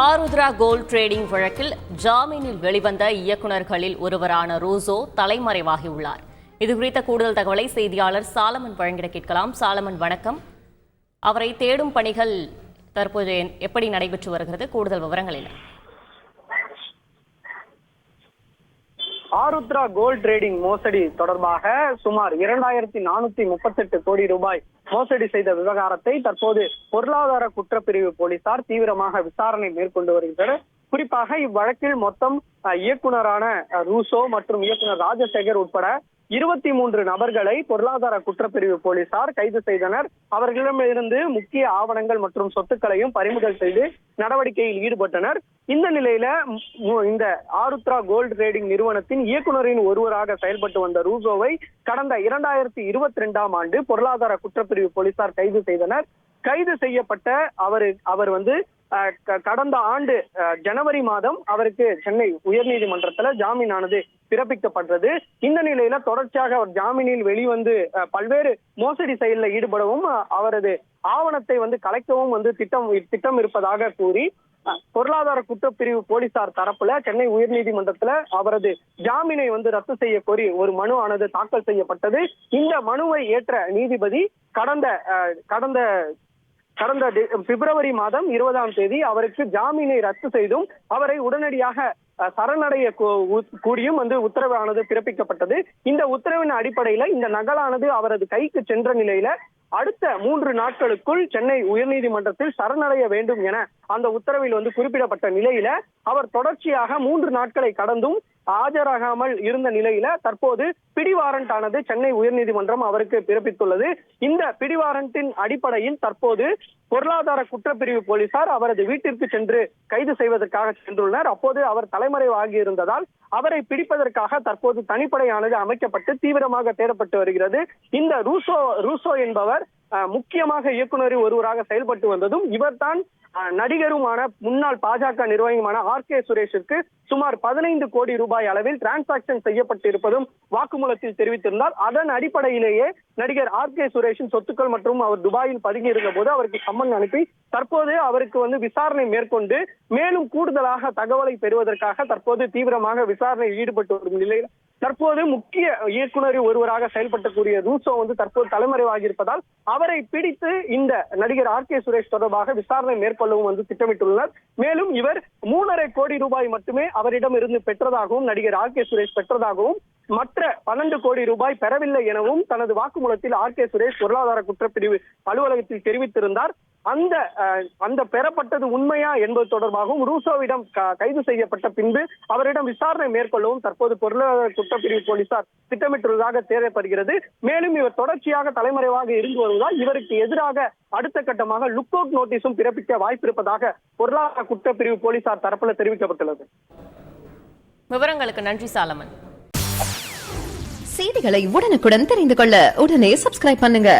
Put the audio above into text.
Arudra gold trading வழக்கில் ஜாமீனில் வெளிவந்த இயக்குநர்களில் ஒருவரான ரூசோ தலைமறைவாகியுள்ளார். இது குறித்த கூடுதல் தகவலை செய்தியாளர் சாலமன் வழங்கிட கேட்கலாம். சாலமன் வணக்கம். அவரை தேடும் பணிகள் தற்போது எப்படி நடைபெற்று வருகிறது? கூடுதல் விவரங்கள் என்ன? ஆருத்ரா கோல்ட் ட்ரேடிங் மோசடி தொடர்பாக சுமார் இரண்டாயிரத்தி நானூத்தி முப்பத்தி எட்டு கோடி ரூபாய் மோசடி செய்த விவகாரத்தை தற்போது பொருளாதார குற்றப்பிரிவு போலீசார் தீவிரமாக விசாரணை மேற்கொண்டு வருகின்றனர். குறிப்பாக இவ்வழக்கில் மொத்தம் அஹ், இயக்குனரான ரூசோ மற்றும் இயக்குனர் ராஜசேகர் உட்பட இருபத்தி மூன்று நபர்களை பொருளாதார குற்றப்பிரிவு போலீசார் கைது செய்தனர். அவர்களிடமிருந்து முக்கிய ஆவணங்கள் மற்றும் சொத்துக்களையும் பறிமுதல் செய்து நடவடிக்கையில் ஈடுபட்டனர். இந்த நிலையில இந்த ஆருத்ரா கோல்ட் ட்ரேடிங் நிறுவனத்தின் இயக்குனரின் ஒருவராக செயல்பட்டு வந்த ரூசோவை கடந்த இரண்டாயிரத்தி இருபத்தி ரெண்டாம் ஆண்டு பொருளாதார குற்றப்பிரிவு போலீசார் கைது செய்தனர். கைது செய்யப்பட்ட அவர் அவர் வந்து கடந்த ஆண்டு அஹ், ஜனவரி மாதம் அவருக்கு சென்னை உயர்நீதிமன்றத்துல ஜாமீனானது பிறப்பிக்கப்பட்டது. இந்த நிலையில தொடர்ச்சியாக அவர் ஜாமீனில் வெளிவந்து அஹ், பல்வேறு மோசடி செயலில் ஈடுபடவும் அவரது ஆவணத்தை வந்து கலைக்கவும் வந்து திட்டம் திட்டம் இருப்பதாக கூறி அஹ், பொருளாதார குற்றப்பிரிவு போலீசார் தரப்புல சென்னை உயர்நீதிமன்றத்துல அவரது ஜாமீனை வந்து ரத்து செய்ய கோரி ஒரு மனு ஆனது தாக்கல் செய்யப்பட்டது. இந்த மனுவை ஏற்ற நீதிபதி கடந்த அஹ், கடந்த கடந்த பிப்ரவரி மாதம் இருபதாம் தேதி அவருக்கு ஜாமீனை ரத்து செய்தும் அவரை உடனடியாக சரணடைய கூடியும் வந்து உத்தரவானது பிறப்பிக்கப்பட்டது. இந்த உத்தரவின் அடிப்படையில இந்த நகலானது அவரது கைக்கு சென்ற நிலையில அடுத்த மூன்று நாட்களுக்குள் சென்னை உயர்நீதிமன்றத்தில் சரணடைய வேண்டும் என அந்த உத்தரவில் வந்து குறிப்பிடப்பட்ட நிலையில அவர் தொடர்ச்சியாக மூன்று நாட்களை கடந்தும் ஆஜராகாமல் இருந்த நிலையில தற்போது பிடிவாரண்ட் ஆனது சென்னை உயர்நீதிமன்றம் அவருக்கு பிறப்பித்துள்ளது. இந்த பிடிவாரண்டின் அடிப்படையில் தற்போது பொருளாதார குற்றப்பிரிவு போலீசார் அவரது வீட்டிற்கு சென்று கைது செய்வதற்காக சென்றுள்ளனர். அப்போது அவர் தலைமறைவாகி இருந்ததால் அவரை பிடிப்பதற்காக தற்போது தனிப்படையானது அமைக்கப்பட்டு தீவிரமாக தேடப்பட்டு வருகிறது. இந்த ரூசோ ரூசோ என்பவர் முக்கியமாக இயக்குனரில் ஒருவராக செயல்பட்டு வந்ததும் இவர்தான் நடிகருமான முன்னாள் பாஜக நிர்வாகியுமான ஆர் கே சுரேஷிற்கு சுமார் பதினைந்து கோடி ரூபாய் அளவில் டிரான்சாக்சன் செய்யப்பட்டு இருப்பதும் வாக்குமூலத்தில் தெரிவித்திருந்தார். அதன் அடிப்படையிலேயே நடிகர் ஆர் கே சுரேஷின் சொத்துக்கள் மற்றும் அவர் துபாயில் பதுங்கி இருந்த போது அவருக்கு சம்மன் அனுப்பி தற்போது அவருக்கு வந்து விசாரணை மேற்கொண்டு மேலும் கூடுதலாக தகவலை பெறுவதற்காக தற்போது தீவிரமாக விசாரணையில் ஈடுபட்டு வரும் நிலையில் தற்போது முக்கிய இயக்குனர் ஒருவராக செயல்பட்டக்கூடிய ரூசோ வந்து தற்போது தலைமறைவாகியிருப்பதால் அவரை பிடித்து இந்த நடிகர் ஆர் கே சுரேஷ் தொடர்பாக விசாரணை மேற்கொள்ளவும் வந்து திட்டமிட்டுள்ளனர் மேலும் இவர் மூணரை கோடி ரூபாய் மட்டுமே அவரிடம் இருந்து பெற்றதாகவும் நடிகர் ஆர் கே சுரேஷ் பெற்றதாகவும் மற்ற பன்னெண்டு கோடி ரூபாய் பெறவில்லை எனவும் தனது வாக்குமூலத்தில் ஆர் கே சுரேஷ் பொருளாதார குற்றப்பிரிவு அலுவலகத்தில் தெரிவித்திருந்தார். அந்த அந்த பெறப்பட்டது உண்மையா என்பது தொடர்பாகவும் ரூசோவிடம் கைது செய்யப்பட்ட பின்பு அவரிடம் விசாரணை மேற்கொள்ளவும் தற்போது பொருளாதார குற்றப்பிரிவு போலீசார் திட்டமிட்டுள்ளதாக தேவைப்படுகிறது. மேலும் இவர் தொடர்ச்சியாக தலைமறைவாக இருந்து வருவதால் இவருக்கு எதிராக அடுத்த கட்டமாக லுக் அவுட் நோட்டீஸும் பிறப்பிக்க வாய்ப்பிருப்பதாக பொருளாதார குற்றப்பிரிவு போலீசார் தரப்புல தெரிவிக்கப்பட்டுள்ளது. விவரங்களுக்கு நன்றி சாலமன். செய்திகளை உடனுக்குடன் தெரிந்து கொள்ள உடனே சப்ஸ்கிரைப் பண்ணுங்க.